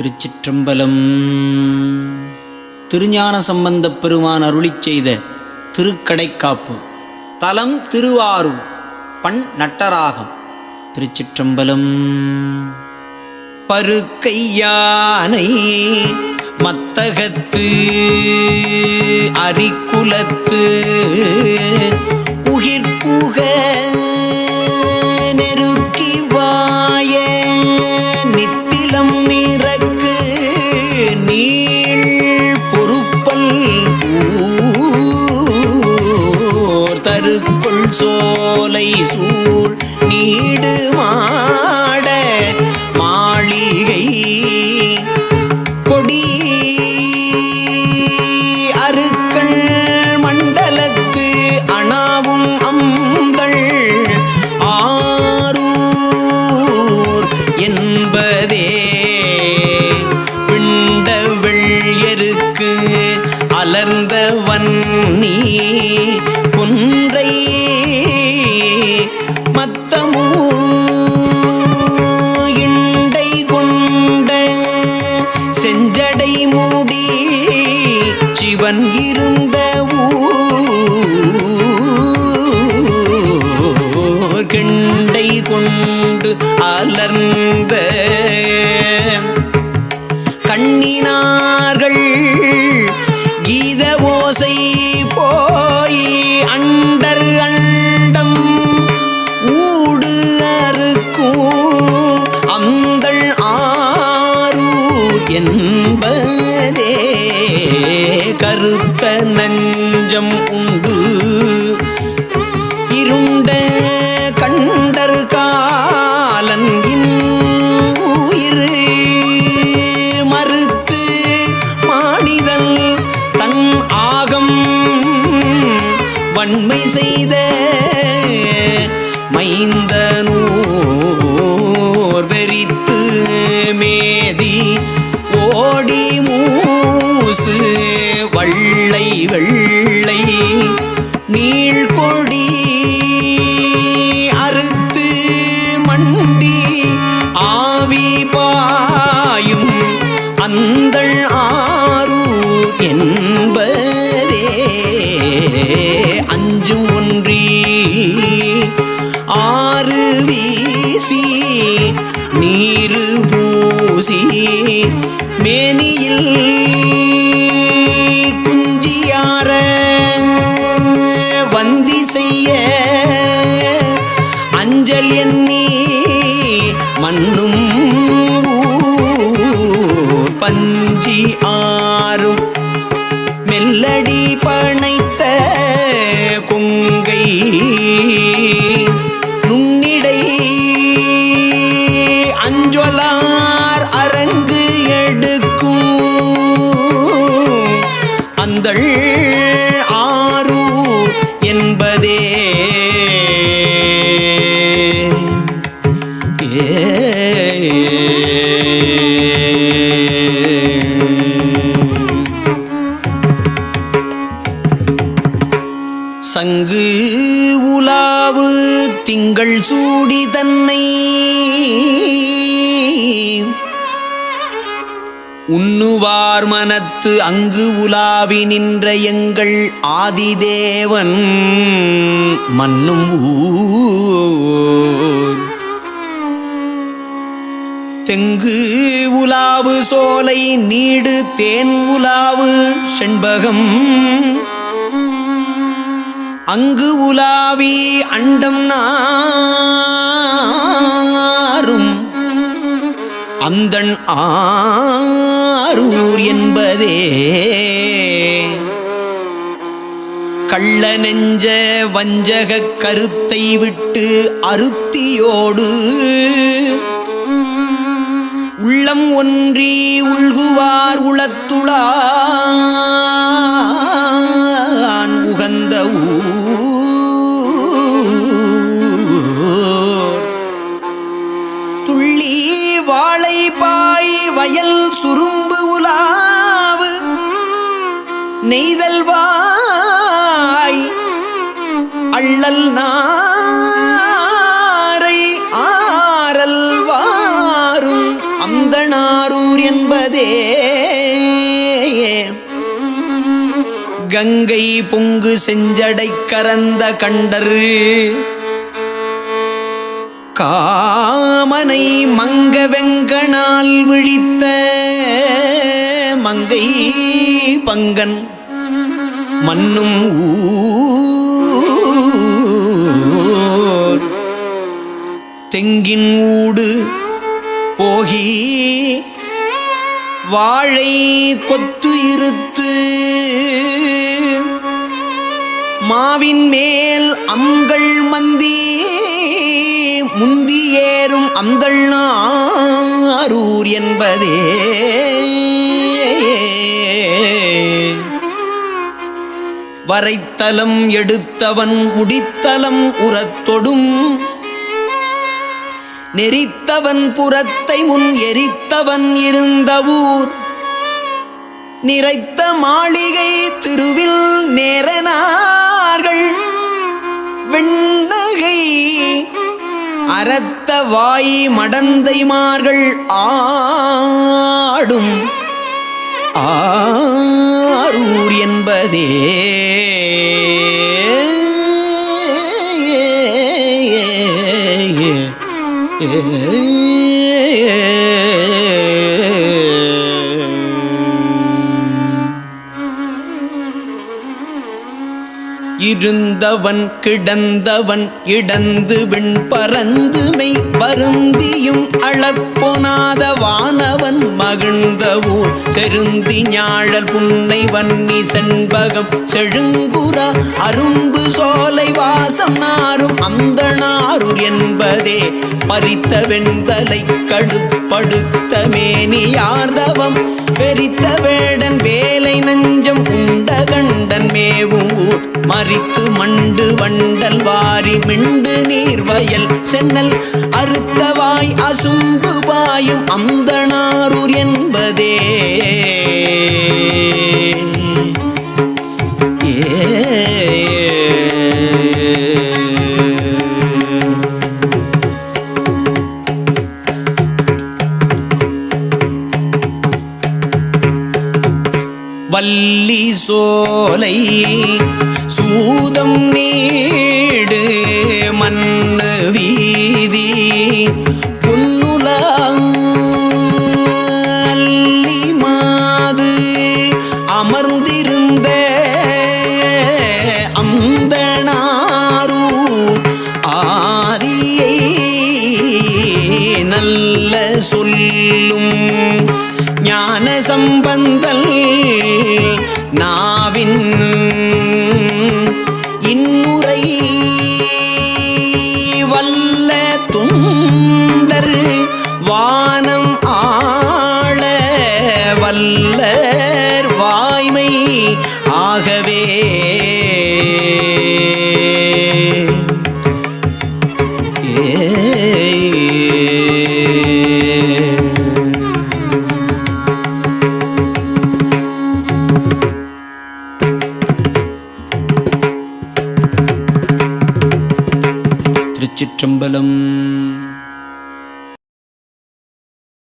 திருச்சிற்றம்பலம். திருஞான சம்பந்தப் பெருமான் அருளிச் செய்த திருக்கடைக்காப்பு. தலம் திருவாரூர் பண் நட்டராகம். திருச்சிற்றம்பலம். பருக்கையானை மத்தகத்து அரிக்குலத்து உயிர்ப்புக நெருக்கி வாய நித்திலம் நிறக்கு அலர்ந்தவன் வன்னி கொன்றை மத்தமூ இண்டை கொண்ட செஞ்சடை மூடி சிவன் இருந்த ஊர் கெண்டை கொண்டு அலர்ந்த அண்டர் அண்டம் ஊடு அறுக்கும் அந்தள் ஆரூர் என்பதே கருத்த நஞ்சம் உண்டு மைந்தனூர் வீசி நீரு பூசி மேனியில் குஞ்சியார வந்தி செய்ய அஞ்சல் எண்ணி மண்ணும் பஞ்சி ஆறும். மெல்லடி பணைத்த கொங்கை சங்கு உலாவு திங்கள் சூடி தன்னை உண்ணுவார் மனத்து அங்கு உலாவி நின்ற எங்கள் ஆதிதேவன் மன்னும் ஊர். தெங்கு உலாவு சோலை நீடு தேன் உலாவு செண்பகம். அங்கு உலாவி அண்டம் நாரும் அந்தன் ஆரூர் என்பதே. கள்ள நெஞ்ச வஞ்சகக் கருத்தை விட்டு அருத்தியோடு உள்ளம் ஒன்றி உள்குவார் உளத்துளா கங்கை பொங்கு செஞ்சடை கரந்த கண்டரு. காமனை மங்க வெங்கனால் விழித்த மங்கை பங்கன். மண்ணும் ஊர். தெங்கின் ஊடு போகி வாழை கொத்து இருத்து. மாவின் மேல் அங்கள் மந்தி முந்தி ஏறும் அந்தள் ஆரூர் என்பதே. வரைத்தலம் எடுத்தவன் முடித்தலம் உரத்தொடும் நெறித்தவன் புறத்தை முன் எரித்தவன் இருந்த ஊர். நிறைத்த மாளிகை திருவில் நேரனார்கள். வெண்ணகை அறத்த வாய் மடந்தைமார்கள் ஆடும். ஆரூர் என்பதே. ஏ இருந்தவன் கிடந்தவன் இடந்து விண் பறந்துமை வருந்தியும் அளப்பொனாத வானவன் மகிழ்ந்த ஊர். செருந்தி ஞாழல் புன்னை வன்னி செண்பகம் செழுங்குற அரும்பு சோலை வாசம் நாரும் அந்த நாரூர் என்பதே. பறித்த வெண்தலை கடுப்படுத்த மேனியார்தவம் வெறித்த வேடன் வேலை நஞ்சம் உண்ட கண்டன் மேவும் ஊர். மறித்து மண்டு வண்டல் வாரி மிண்டு நீர் வயல் சென்னல் அறுத்தவாய் அசும்பு பாயும் அந்தனாரூர் என்பதே. ஏ வள்ளி சோலை சூதம் நீடு மண்ணு வீதி புன்னுலி மாது அமர்ந்திருந்த அந்தனாரு ஆதியை நல்ல சொல்லும் ஞான சம்பந்தல் நாவின் திருச்சிற்றம்பலம்.